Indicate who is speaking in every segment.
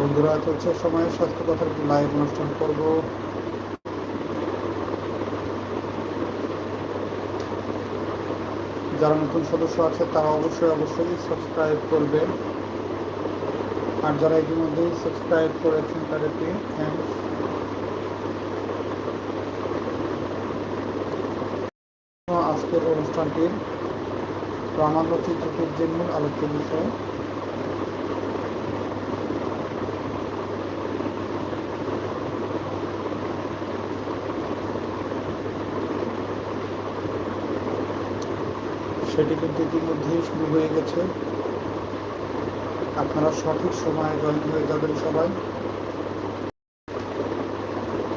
Speaker 1: বন্ধুরা, চলছে সময়ে স্বাস্থ্য কথার লাইভ অনুষ্ঠান করব। যারা নতুন সদস্য আছে, তারা অবশ্যই অবশ্যই সাবস্ক্রাইব করবেন। আর যারা ইতিমধ্যেই সাবস্ক্রাইব করেছেন, তাদেরকে থ্যাংকস আজকের অনুষ্ঠানটির প্রামাণ্য চিত্রটির জন্য আলোচ্য বিষয়। সেটি কিন্তু ইতিমধ্যেই শুরু হয়ে গেছে। আপনারা সঠিক সময়ে জয়েন হয়ে যাবেন সবাই।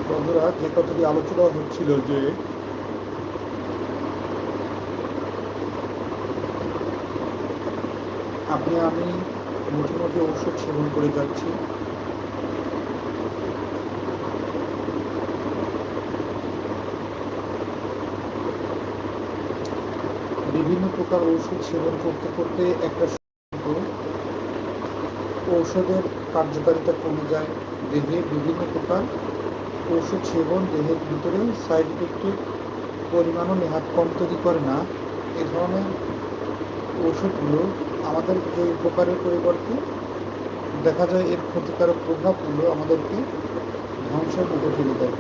Speaker 1: বন্ধুরা, যে কথাটি আলোচনা হচ্ছিল যে, আপনি আমি মুঠি ওষুধ সেবন করে যাচ্ছি। বিভিন্ন প্রকার ওষুধ সেবন করতে করতে একটা ঔষধের কার্যকারিতা কমে যায় দেহে বিভিন্ন প্রকার ওষুধ সেবন দেহের ভিতরে সাইড ইফেক্টের পরিমাণও নেহাত কম তৈরি করে না। এ ধরনের ওষুধগুলো আমাদের যে উপকারের পরিবর্তে দেখা যায় এর ক্ষতিকারক প্রভাবগুলো আমাদেরকে ধ্বংসের মুখে ঠেলে দেয়।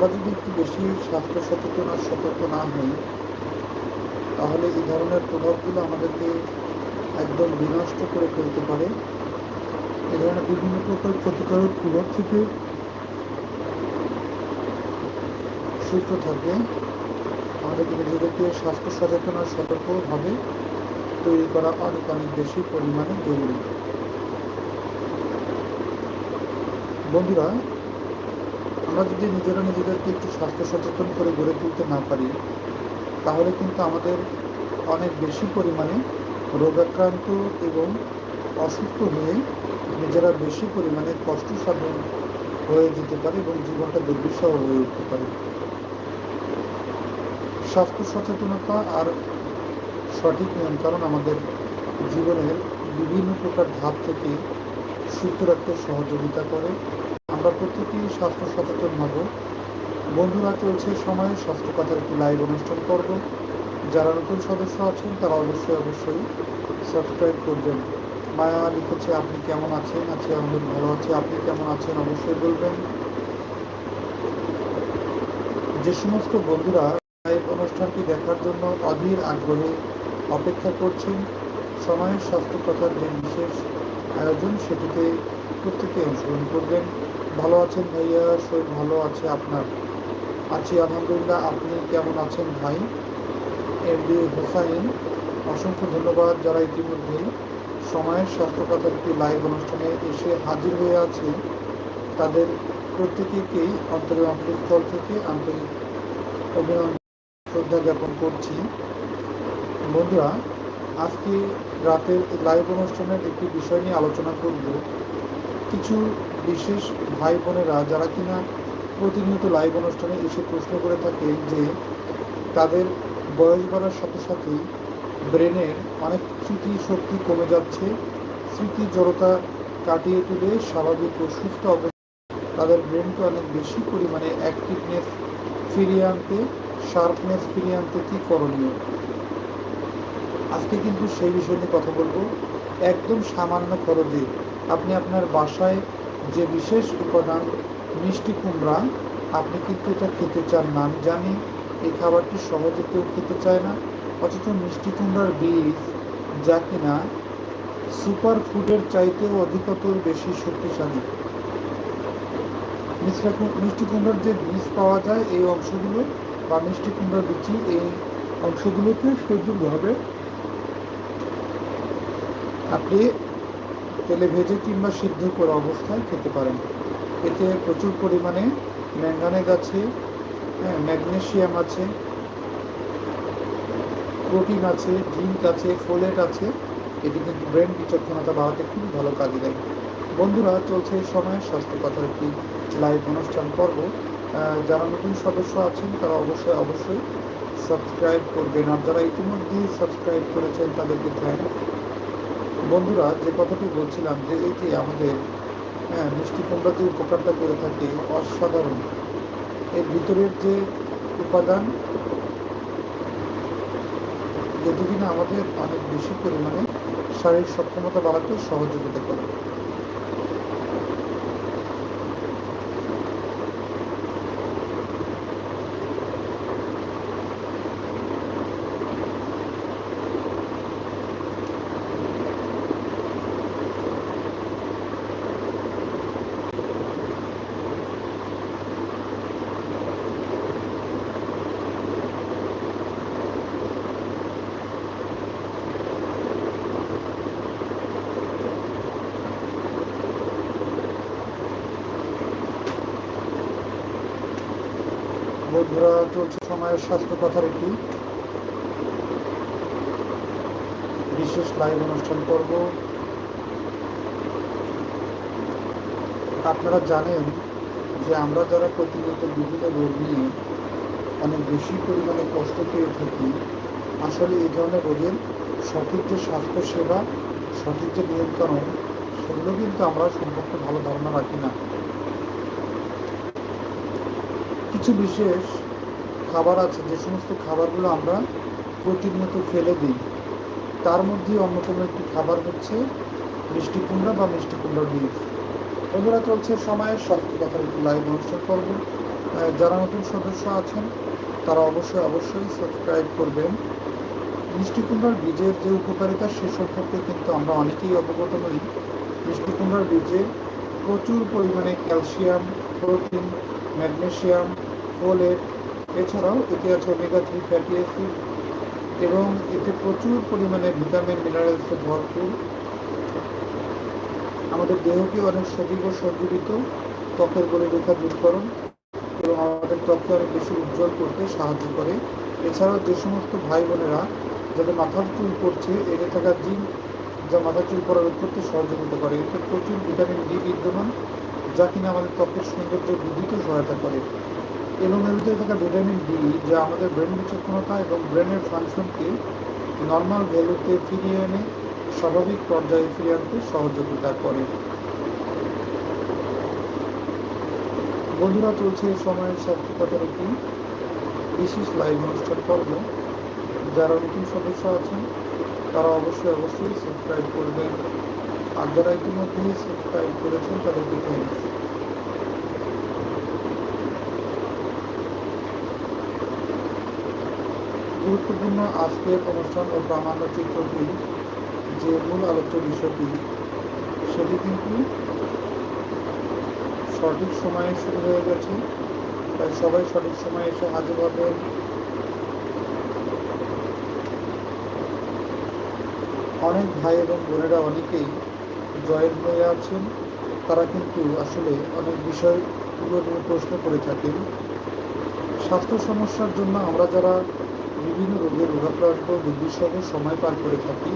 Speaker 1: আমরা যদি একটু বেশি স্বাস্থ্য সচেতন আর সতর্ক না হই, তাহলে এই ধরনের প্রভাবগুলো আমাদেরকে একদম বিনষ্ট করে ফেলতে পারে। এ ধরনের বিভিন্ন প্রকার ক্ষতিকারক প্রভাব থেকে সুস্থ থাকবে। আমাদেরকে নিজেদেরকে স্বাস্থ্য সচেতন আর সতর্কভাবে তৈরি করা অনেক অনেক বেশি পরিমাণে জরুরি। বন্ধুরা আমরা যদি নিজেরা নিজেদেরকে একটু স্বাস্থ্য সচেতন করে গড়ে তুলতে না পারি, তাহলে কিন্তু আমাদের অনেক বেশি পরিমাণে রোগাক্রান্ত এবং অসুস্থ হয়ে নিজেরা বেশি পরিমাণে কষ্ট সাধন হয়ে যেতে পারে এবং জীবনটা দুর্বিষহ হয়ে উঠতে পারে। স্বাস্থ্য সচেতনতা আর সঠিক নিয়ন্ত্রণ আমাদের জীবনের বিভিন্ন প্রকার ধাপ থেকে সুস্থ রাখতে সহযোগিতা করে। আমরা প্রত্যেকেই স্বাস্থ্য সচেতন হব। বন্ধুরা, চলছে সময়ে। স্বাস্থ্য কথার একটি লাইভ অনুষ্ঠান করব যারা নতুন সদস্য আছেন, তারা অবশ্যই অবশ্যই সাবস্ক্রাইব করবেন। মায়া লিখেছে, আপনি কেমন আছেন? আছে আমাদের ভালো আছে। আপনি কেমন আছেন? অবশ্যই বলবেন। যে সমস্ত বন্ধুরা লাইভ অনুষ্ঠানটি দেখার জন্য অধীর আগ্রহে অপেক্ষা করছেন, সময়ের স্বাস্থ্য কথার যে বিশেষ আয়োজন, সেটিতে প্রত্যেকে অংশগ্রহণ করবেন। ভালো আছেন ভাইয়া? শরীর ভালো আছে আপনার? আছি আলহামদুলিল্লাহ। আপনি কেমন আছেন ভাই? এম ডি হোসাইন, অসংখ্য ধন্যবাদ যারা ইতিমধ্যে সময়ের স্বাস্থ্য কথার একটি লাইভ অনুষ্ঠানে এসে হাজির হয়ে আছে তাদের প্রত্যেকেই অন্তরের অন্তরস্থল থেকে আন্তরিক অভিনন্দন, শ্রদ্ধা জ্ঞাপন করছি। বন্ধুরা, আজকে রাতের লাইভ অনুষ্ঠানের একটি বিষয় নিয়ে আলোচনা করব। কিছু বিশেষ ভাই বোনেরা যারা কিনা প্রতিনিয়ত লাইভ অনুষ্ঠানে এসে প্রশ্ন করে থাকে যে তাদের বয়স বাড়ার সাথে সাথেই ব্রেনের অনেক স্মৃতি শক্তি কমে যাচ্ছে স্মৃতি জড়তা কাটিয়ে তুলে স্বাভাবিক ও সুস্থ অবস্থা তাদের ব্রেনকে অনেক বেশি পরিমাণে অ্যাক্টিভনেস ফিরিয়ে আনতে শার্পনেস ফিরিয়ে আনতে কী করণীয়? আজকে কিন্তু সেই বিষয় নিয়ে কথা বলব। একদম সামান্য খরচে আপনি আপনার বাসায় যে বিশেষ উপাদান, মিষ্টি কুমড়া, আপনি কিন্তু এটা খেতে চান না। আমি জানি এই খাবারটি সহজে কেউ খেতে চায় না, অথচ মিষ্টি কুমড়ার বীজ যা কিনা সুপার ফুডের চাইতেও অধিকতর বেশি শক্তিশালী। মিষ্টি কুমড়ার যে বীজ পাওয়া যায় এই অংশগুলো বা মিষ্টি কুমড়ার বিচি এই অংশগুলোকে সুযোগভাবে আপনি তেলে ভেজে কিংবা সিদ্ধ করা অবস্থায় খেতে পারেন। এতে প্রচুর পরিমাণে ম্যাঙ্গানেজ আছে হ্যাঁ ম্যাগনেশিয়াম আছে, প্রোটিন আছে, জিঙ্ক আছে, ফোলেট আছে। এটি কিন্তু ব্রেন বিচক্ষণতা বাড়াতে খুবই ভালো কাজে দেয়। বন্ধুরা, চলছে এই সময়, স্বাস্থ্য কথার একটি লাইভ অনুষ্ঠান পর্ব। যারা নতুন সদস্য আছেন, তারা অবশ্যই অবশ্যই সাবস্ক্রাইব করবেন। আর যারা ইতিমধ্যেই সাবস্ক্রাইব করেছেন, তাদেরকে থ্যাংক বন্ধুরা, যে কথাটি বলছিলাম যে এই যে আমাদের হ্যাঁ মিষ্টি যে উপকারটা করে থাকে অসাধারণ। এর ভিতরের যে উপাদান যেটি কিনা আমাদের অনেক বেশি পরিমাণে শারীরিক সক্ষমতা বাড়াতে সহযোগিতা করে বন্ধুরা চলছে সময়ের স্বাস্থ্য কথার একটি বিশেষ লাইভ অনুষ্ঠান করব আপনারা জানেন যে আমরা যারা প্রতিনিয়ত বিভিন্ন রোগ নিয়ে অনেক বেশি পরিমাণে কষ্ট পেয়ে থাকি, আসলে এই ধরনের রোগের সঠিক যে স্বাস্থ্যসেবা, সঠিক যে নিয়মকানুন সেগুলো কিন্তু আমরা সম্পর্কে ভালো ধারণা রাখি না। কিছু বিশেষ খাবার আছে, যে সমস্ত খাবারগুলো আমরা প্রতিনিয়ত ফেলে দিই, তার মধ্যে অন্যতম একটি খাবার হচ্ছে মিষ্টি কুমড়া বা মিষ্টি কুমড়ার বীজ। বন্ধুরা চলছে সময়ের স্বাস্থ্য কথার একটি লাইভ অনুষ্ঠান করব। যারা নতুন সদস্য আছেন, তারা অবশ্যই অবশ্যই সাবস্ক্রাইব করবেন। মিষ্টি কুমড়ার বীজের যে উপকারিতা সে সম্পর্কে কিন্তু আমরা অনেকেই অবগত নই। মিষ্টি কুমড়ার বীজে প্রচুর পরিমাণে ক্যালসিয়াম, প্রোটিন ম্যাগনেশিয়াম ফোলেট এছাড়াও এতে আছে ওমেগা থ্রি ফ্যাটি অ্যাসিড এবং এতে প্রচুর পরিমাণে ভিটামিন মিনারেলসে ভরপুর। আমাদের দেহকে অনেক সজীব ও ত্বকের গড়ে রেখা দূরকরণ এবং আমাদের ত্বককে অনেক বেশি উজ্জ্বল করতে সাহায্য করে। এছাড়াও যে সমস্ত ভাই বোনেরা যাদের মাথার চুল পড়ছে এতে থাকা জিঙ্ক যা মাথার চুল পড়া রোধ করতে সহযোগিতা করে এতে প্রচুর ভিটামিন ডি বিদ্যমান যা কিনা আমাদের ত্বকের সৌন্দর্য বৃদ্ধিতে সহায়তা করে। এর থাকা ভিটামিন ডি যা আমাদের ব্রেন বিচক্ষণতা এবং ব্রেনের ফাংশনকে নর্মাল ভ্যালুতে ফিরিয়ে এনে স্বাভাবিক পর্যায়ে ফিরিয়ে আনতে সহযোগিতা করে। বন্ধুরা, চলছে সময়ের স্বাস্থ্য কথার একটি বিশেষ লাইভ অনুষ্ঠান পর্ব। যারা নতুন সদস্য আছেন, তারা অবশ্যই অবশ্যই সাবস্ক্রাইব করবেন। আর যারা ইতিমধ্যেই সাবস্ক্রাইব করেছেন, তাদেরকে থ্যাংকস গুরুত্বপূর্ণ আজকের অনুষ্ঠান ও প্রামাণ্য চিত্রটি যে মূল আলোচ্য বিষয়টি, সেটি কিন্তু সঠিক সময়ে শুরু হয়ে গেছে। তাই সবাই সঠিক সময়ে এসে হাজির হবেন। অনেক ভাই এবং বোনেরা অনেকেই জয়েন হয়ে আছেন। তারা কিন্তু আসলে অনেক বিষয়গুলো নিয়ে প্রশ্ন করে থাকেন। স্বাস্থ্য সমস্যার জন্য আমরা যারা বিভিন্ন রোগের রোগাক্রান্ত দুর্বিষহ সময় পার করে থাকি,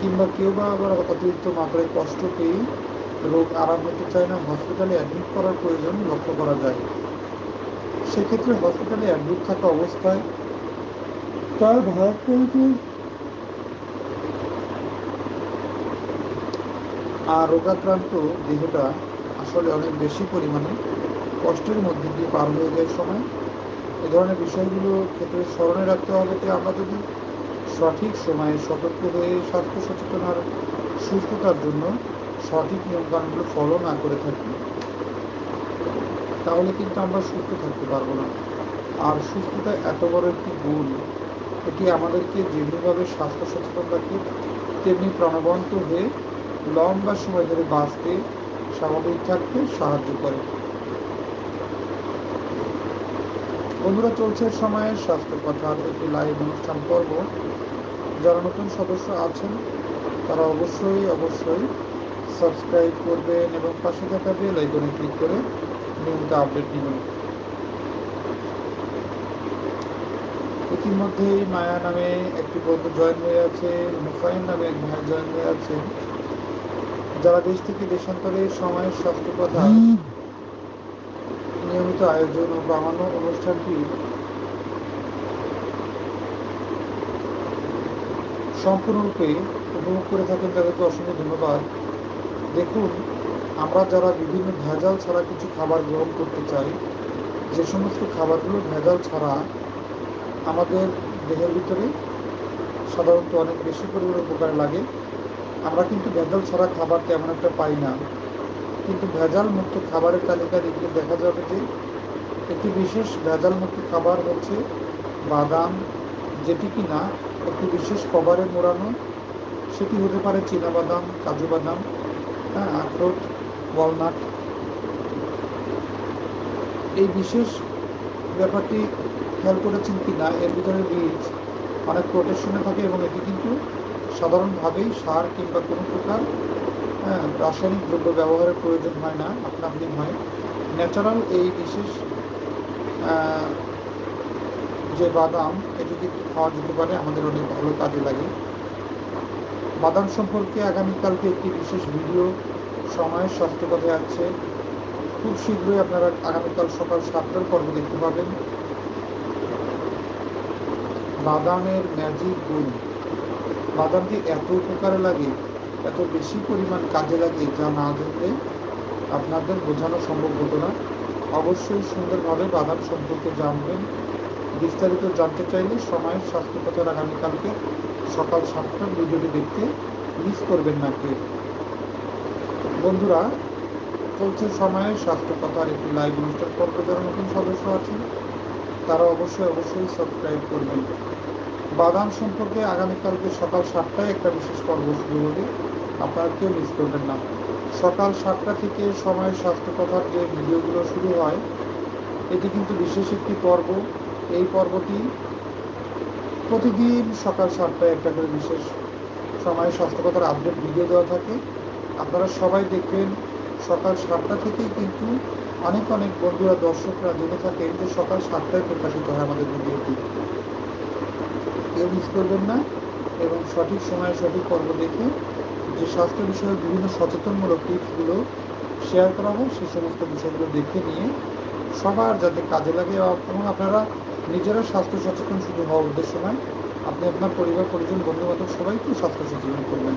Speaker 1: কিংবা কেউ বা আবার অতিরিক্ত মাত্রায় কষ্ট পেয়ে রোগ আরাম হতে চায় না হসপিটালে অ্যাডমিট করার প্রয়োজন লক্ষ্য করা যায়। সেক্ষেত্রে হসপিটালে অ্যাডমিট থাকা অবস্থায় তার ভারতীয় আর রোগাক্রান্ত দেহটা আসলে অনেক বেশি পরিমাণে কষ্টের মধ্যে দিয়ে পার হয়ে যায় সময়। এ ধরনের বিষয়গুলো ক্ষেত্রে স্মরণে রাখতে হবে যে আমরা যদি সঠিক সময়ে সতর্ক হয়ে স্বাস্থ্য সচেতন আর সুস্থতার জন্য সঠিক নিয়মকানুনগুলো ফলো না করে থাকি, তাহলে কিন্তু আমরা সুস্থ থাকতে পারব না। আর সুস্থতা এত বড় একটি গুণ, এটি আমাদেরকে যেমনিভাবে স্বাস্থ্য সচেতন রাখে, তেমনি প্রাণবন্ত হয়ে লম্বা সময় ধরে বাঁচতে, স্বাভাবিক থাকতে সাহায্য করে। বন্ধুরা চলছে সময়ের স্বাস্থ্য কথার একটি লাইভ অনুষ্ঠান পর্ব যারা নতুন সদস্য আছেন, তারা অবশ্যই অবশ্যই সাবস্ক্রাইব করবেন এবং পাশে থাকা বেল আইকনে ক্লিক করে নিয়মিত আপডেট নেবেন। ইতিমধ্যেই মায়া নামে একটি বন্ধু জয়েন হয়ে আছে মুফাইন নামে এক ভাই জয়েন হয়ে আছে যারা দেশ থেকে দেশান্তরে সময়ের স্বাস্থ্য কথা নিয়মিত আয়োজন ও বাঙানো অনুষ্ঠানটি সম্পূর্ণরূপে উপভোগ করে থাকেন তাদেরকে অসংখ্য ধন্যবাদ। দেখুন, আমরা যারা বিভিন্ন ভেজাল ছাড়া কিছু খাবার গ্রহণ করতে চাই, যে সমস্ত খাবারগুলো ভেজাল ছাড়া আমাদের দেহের ভিতরে সাধারণত অনেক বেশি পরিমাণে উপকার লাগে, আমরা কিন্তু ভেজাল ছাড়া খাবার তেমন একটা পাই না। কিন্তু ভেজাল মুক্ত খাবারের তালিকা দেখলে দেখা যাবে যে একটি বিশেষ ভেজাল মুক্ত খাবার হচ্ছে বাদাম, যেটি কিনা একটি বিশেষ কভারে মোড়ানো। সেটি হতে পারে বাদাম কাজু বাদাম হ্যাঁ আখরোট ওয়ালনাট এই বিশেষ ব্যাপারটি খেয়াল করেছেন কি না, এর ভিতরে বীজ, অনেক প্রোটেকশনে থাকে এবং এটি কিন্তু সাধারণভাবেই সার কিংবা কোনো প্রকার রাসায়নিক দ্রব্য ব্যবহারের প্রয়োজন হয় না আপনা আপনি হয়। ন্যাচারাল এই বিশেষ যে বাদাম এটি কিন্তু খাওয়া যেতে পারে, আমাদের অনেক ভালো কাজে লাগে। বাদাম সম্পর্কে আগামীকালকে একটি বিশেষ ভিডিও সময়ের স্বাস্থ্য কথায় আছে খুব শীঘ্রই আপনারা আগামীকাল সকাল সাতটার পর্ব দেখতে পাবেন। বাদামের ম্যাজিক গুণ। বাদামটি এত উপকারে লাগে এত বেশি পরিমাণ কাজে লাগে যা না দেখলে আপনাদের বোঝানো সম্ভব হতো না। অবশ্যই সুন্দরভাবে বাদাম সম্পর্কে জানবেন। বিস্তারিত জানতে চাইলে সময়ের স্বাস্থ্য কথার আগামীকালকে সকাল সাতটার ভিডিওটি দেখতে মিস করবেন না কেউ। বন্ধুরা, চলছে সময়ের স্বাস্থ্য কথার একটি লাইভ অনুষ্ঠান। পর্ব যারা নতুন সদস্য আছেন, তারা অবশ্যই অবশ্যই সাবস্ক্রাইব করবেন। বাদাম সম্পর্কে আগামীকালকে সকাল সাতটায় একটা বিশেষ পর্ব শুরু হবে। আপনারা কেউ মিস করবেন না। সকাল সাতটা থেকে সময়ের স্বাস্থ্য কথার যে ভিডিওগুলো শুরু হয়, এটি কিন্তু বিশেষ একটি পর্ব। এই পর্বটি প্রতিদিন সকাল সাতটায় একটা করে বিশেষ সময়ের স্বাস্থ্যকতার আপডেট ভিডিও দেওয়া থাকে। আপনারা সবাই দেখবেন, সকাল সাতটা থেকেই কিন্তু অনেক অনেক বন্ধুরা, দর্শকরা জেনে থাকেন যে সকাল সাতটায় প্রকাশিত হয় আমাদের ভিডিওটি। কেউ মিস করবেন না এবং সঠিক সময়ে সঠিক পর্ব দেখে যে স্বাস্থ্য বিষয়ক বিভিন্ন সচেতনমূলক টিপসগুলো শেয়ার করা হয় সেই সমস্ত বিষয়গুলো দেখে নিয়ে সবার যাতে কাজে লাগে এবং আপনারা নিজেরা স্বাস্থ্য সচেতন শুধু হওয়ার উদ্দেশ্য নয়, আপনি আপনার পরিবার, পরিজন বন্ধু বান্ধব সবাইকে স্বাস্থ্য সচেতন করবেন।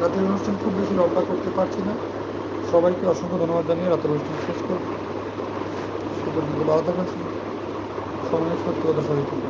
Speaker 1: রাতের অনুষ্ঠান খুব বেশি লম্বা করতে পারছি না। সবাইকে অসংখ্য ধন্যবাদ জানিয়ে রাতের অনুষ্ঠান শেষ করব। ভালো থাকবেন। সময়ের সত্যতা সবাই থাকবেন